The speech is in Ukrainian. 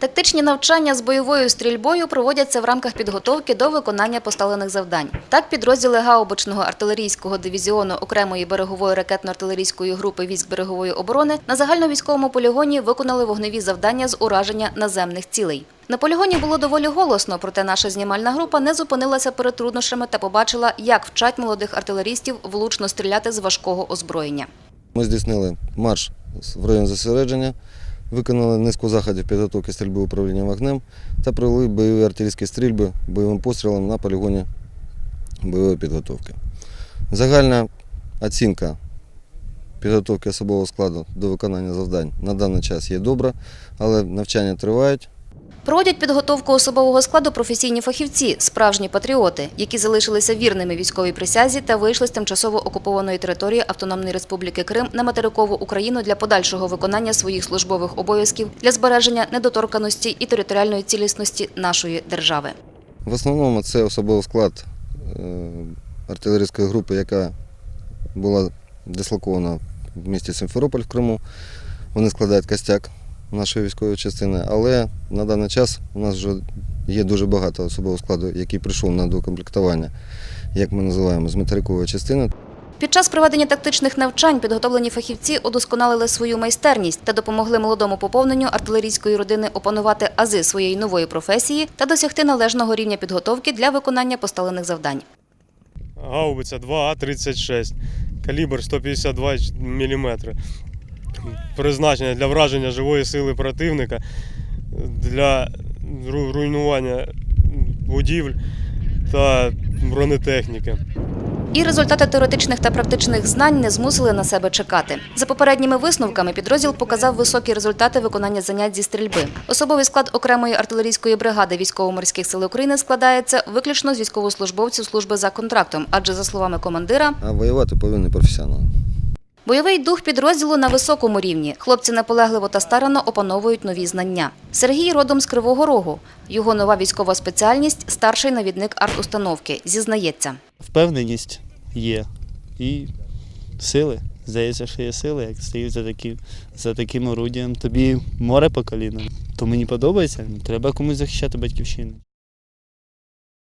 Тактичні навчання з бойовою стрільбою проводяться в рамках підготовки до виконання поставлених завдань. Так, підрозділи гаубичного артилерійського дивізіону окремої берегової ракетно-артилерійської групи військ берегової оборони на загальновійськовому полігоні виконали вогневі завдання з ураження наземних цілей. На полігоні було доволі голосно, проте наша знімальна група не зупинилася перед труднощами та побачила, як вчать молодих артилерістів влучно стріляти з важкого озброєння. Ми здійснили марш в район зосередження, виконали низку заходів підготовки стрільби управління вогнем та провели бойові артилерійські стрільби бойовим пострілом на полігоні бойової підготовки. Загальна оцінка підготовки особового складу до виконання завдань на даний час є добра, але навчання тривають. Проводять підготовку особового складу професійні фахівці, справжні патріоти, які залишилися вірними військовій присязі та вийшли з тимчасово окупованої території Автономної Республіки Крим на материкову Україну для подальшого виконання своїх службових обов'язків для збереження недоторканості і територіальної цілісності нашої держави. В основному це особовий склад е, артилерійської групи, яка була дислокована в місті Симферополь в Криму. Вони складають костяк нашої військової частини, але на даний час у нас вже є дуже багато особового складу, який прийшов на докомплектування, як ми називаємо, з материкової частини. Під час проведення тактичних навчань підготовлені фахівці удосконалили свою майстерність та допомогли молодому поповненню артилерійської родини опанувати ази своєї нової професії та досягти належного рівня підготовки для виконання поставлених завдань. Гаубиця 2А36, калібр 152 мм. Призначення для враження живої сили противника, для руйнування будівель та бронетехніки. І результати теоретичних та практичних знань не змусили на себе чекати. За попередніми висновками підрозділ показав високі результати виконання занять зі стрільби. Особовий склад окремої артилерійської бригади військово-морських сил України складається виключно з військовослужбовців служби за контрактом, адже за словами командира, А воювати повинні професіонали. Бойовий дух підрозділу на високому рівні. Хлопці наполегливо та старано опановують нові знання. Сергій родом з Кривого Рогу. Його нова військова спеціальність старший навідник артустановки. Зізнається. впевненість є і сили. Здається, що є сили, як стоїть за, такі, за таким орудієм. Тобі море по коліна. То мені подобається. Треба комусь захищати батьківщину.